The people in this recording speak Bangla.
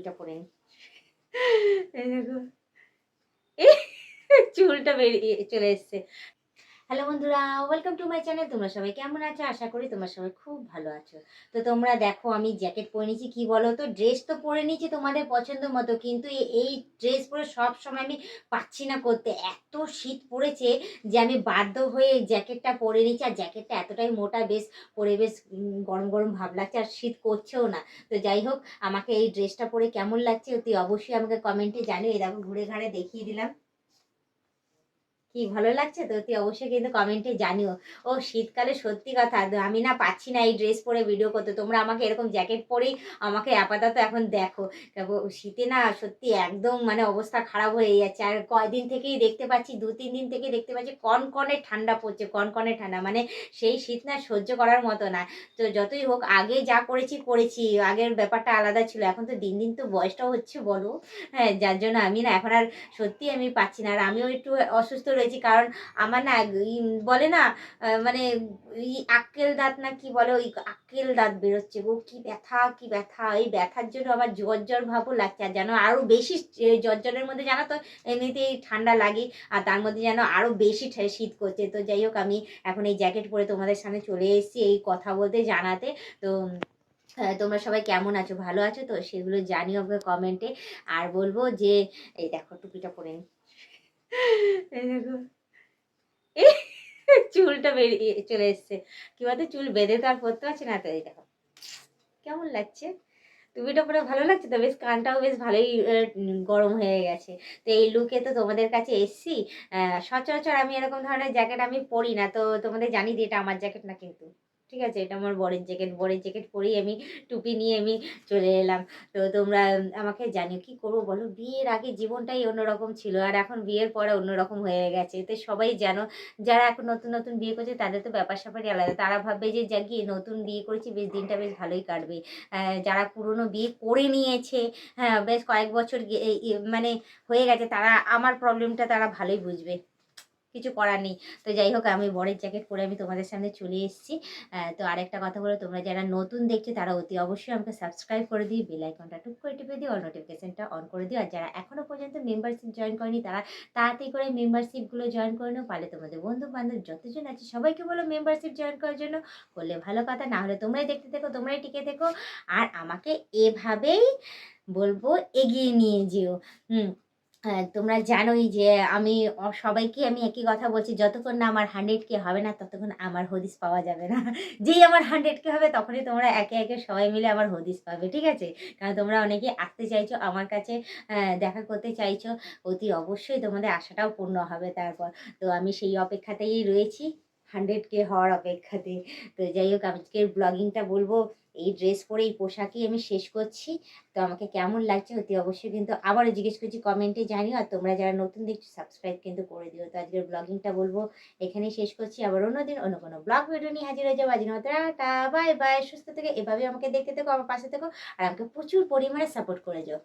টুপিটা পরে নি। এই দেখো। চুলটা বেরিয়ে চলে এসছে। হ্যালো বন্ধুরা। ওয়েলকাম টু মাই চ্যানেল তোমরা সবাই কেমন আছো? আশা করি তোমরা সবাই খুব ভালো আছো। তো তোমরা দেখো, আমি জ্যাকেট পরে নিয়েছি। কি বলো তো ড্রেস তো পরে নিয়েছি তোমাদের পছন্দ মতো, কিন্তু এই ড্রেস পরে সব সময় আমি পাচ্ছি না করতে। এত শীত পড়েছে যে আমি বাধ্য হয়ে জ্যাকেটটা পরে নিয়েছি। আর জ্যাকেটটা এতটাই মোটা, বেশ পরে বেশ গরম গরম ভাব লাগছে। আর শীত করছেও না। তো যাই হোক, আমাকে এই ড্রেসটা পরে কেমন লাগছে তুই অবশ্যই আমাকে কমেন্টে জানিও। এই দেখো, ঘুরে ঘাড়ে দেখিয়ে দিলাম। কি ভালো লাগছে? তো তুই অবশ্যই কিন্তু কমেন্টে জানিও। ও, শীতকালে সত্যি কথা আমি না পাচ্ছি না এই ড্রেস পরে ভিডিও করতে। তোমরা আমাকে এরকম জ্যাকেট পরেই আমাকে আপাতত এখন দেখো। শীতে না সত্যি একদম মানে অবস্থা খারাপ হয়ে যাচ্ছে। আর কয়দিন থেকেই দেখতে পাচ্ছি, দু, তিন দিন থেকে দেখতে পাচ্ছি কনকনে ঠান্ডা পড়ছে, কনকনে ঠান্ডা। মানে সেই শীত না সহ্য করার মতো না। তো যতই হোক, আগে যা করেছি করেছি। আগের ব্যাপারটা আলাদা ছিল, এখন তো দিন দিন তো বয়সটাও হচ্ছে বলো। হ্যাঁ যার জন্য আমি না এখন আর সত্যি আমি পাচ্ছি না। আর আমিও একটু অসুস্থ রয়েছি কারণ আমার না বলে না মানে আক্কেল দাঁত না কি বলে, ওই আক্কেল দাঁত বেরোচ্ছে গো। কি ব্যথা কি ব্যথা। এই ব্যথার জন্য আমার জ্বর ভাবও লাগছে। আর যেন আরও বেশি জ্বরের মধ্যে জানো তো, এমনিতেই ঠান্ডা লাগে। আর তার মধ্যে যেন আরও বেশি শীত করছে। তো যাই হোক, আমি এখন এই জ্যাকেট পরে তোমাদের সামনে চলে এসেছি এই কথা বলতে জানাতে। তো তোমরা সবাই কেমন আছো? ভালো আছো? তো সেগুলো জানিও কমেন্টে আর বলব যে, এই দেখো টুপিটা পরে নি। চুলটা বেরিয়ে চলে এসছে। কি বলতো, চুল বেঁধে তো আর পরতে পারছি না তো এই দেখো। কেমন লাগছে? টুপিটা পরে ভালো লাগছে তো? বেশ কানটাও বেশ ভালোই গরম হয়ে গেছে। তো এই লুকে তো তোমাদের কাছে এসছি। সচরাচর আমি এরকম ধরনের জ্যাকেট আমি পরি না। তো তোমাদের জানি যে এটা আমার জ্যাকেট না কিন্তু। ঠিক আছে, এটা আমার বরের জ্যাকেট বরের জ্যাকেট পরেই আমি টুপি নিয়ে আমি চলে এলাম। তো তোমরা আমাকে জানিও কি করব বলো? বিয়ের আগে জীবনটাই অন্যরকম ছিল আর এখন বিয়ের পরে অন্যরকম হয়ে গেছে। তো সবাই জানো, যারা এখন নতুন নতুন বিয়ে করছে তাদের তো ব্যাপার স্যাপারই আলাদা। তারা ভাববে যে যা গিয়ে নতুন বিয়ে করেছি, বেশ দিনটা বেশ ভালোই কাটবে। যারা পুরনো বিয়ে করে নিয়েছে হ্যাঁ বেশ কয়েক বছর মানে হয়ে গেছে, তারা, আমার প্রবলেমটা তারা ভালোই বুঝবে। কিছু করার নেই। তো যাই হোক, আমি বরের জ্যাকেট পরে আমি তোমাদের সামনে চলে এসেছি। তো আরেকটা কথা বলো, তোমরা যারা নতুন দেখছ তারা অতি অবশ্যই আমাকে সাবস্ক্রাইব করে দিই বেল আইকনটা টুক করে টিপে দিও, আর নোটিফিকেশনটা অন করে দিও। আর যারা এখনও পর্যন্ত মেম্বারশিপ জয়েন করেনি, তারা তাড়াতাড়ি করে মেম্বারশিপগুলো জয়েন করে নাও। পারলে তোমাদের বন্ধু বান্ধব যতজন আছে, সবাইকে বলো মেম্বারশিপ জয়েন করার জন্য। করলে ভালো কথা, না হলে তোমরাই দেখতে থেকো, তোমরাই টিকে থেকো। আর আমাকে এভাবেই বলব এগিয়ে নিয়ে যেও। হুম তোমরা জানোই যে আমি সবাইকে আমি একই কথা বলছি, যতক্ষণ না আমার হান্ড্রেড কে হবে না, ততক্ষণ আমার হদিস পাওয়া যাবে না। যেই আমার হান্ড্রেড কে হবে, তখনই তোমরা একে একে সবাই মিলে আমার হদিস পাবে, ঠিক আছে? কারণ তোমরা অনেকে আসতে চাইছো, আমার কাছে দেখা করতে চাইছো, অতি অবশ্যই তোমাদের আশাটাও পূর্ণ হবে তারপর। তো আমি সেই অপেক্ষাতেই রয়েছি। হান্ড্রেড কে হওয়ার অপেক্ষাতে। তো যাই হোক, আজকের ব্লগিংটা বলব, এই ড্রেস পরে, এই পোশাকই আমি শেষ করছি। তো আমাকে কেমন লাগছে অতি অবশ্যই কিন্তু আবারও জিজ্ঞেস করছি কমেন্টে জানিও। আর তোমরা যারা নতুন দেখছ সাবস্ক্রাইব কিন্তু করে দিও। তো আজকের ব্লগিংটা বলব, এখানেই শেষ করছি। আবার অন্যদিন অন্য কোনো ব্লগ ভিডিও নিয়ে হাজির হয়ে যাব। মতো টাটা বাই বাই সুস্থ থেকে এভাবে আমাকে দেখতে থেকো, আমার পাশে থেকো, আর আমাকে প্রচুর পরিমাণে সাপোর্ট করে যাও।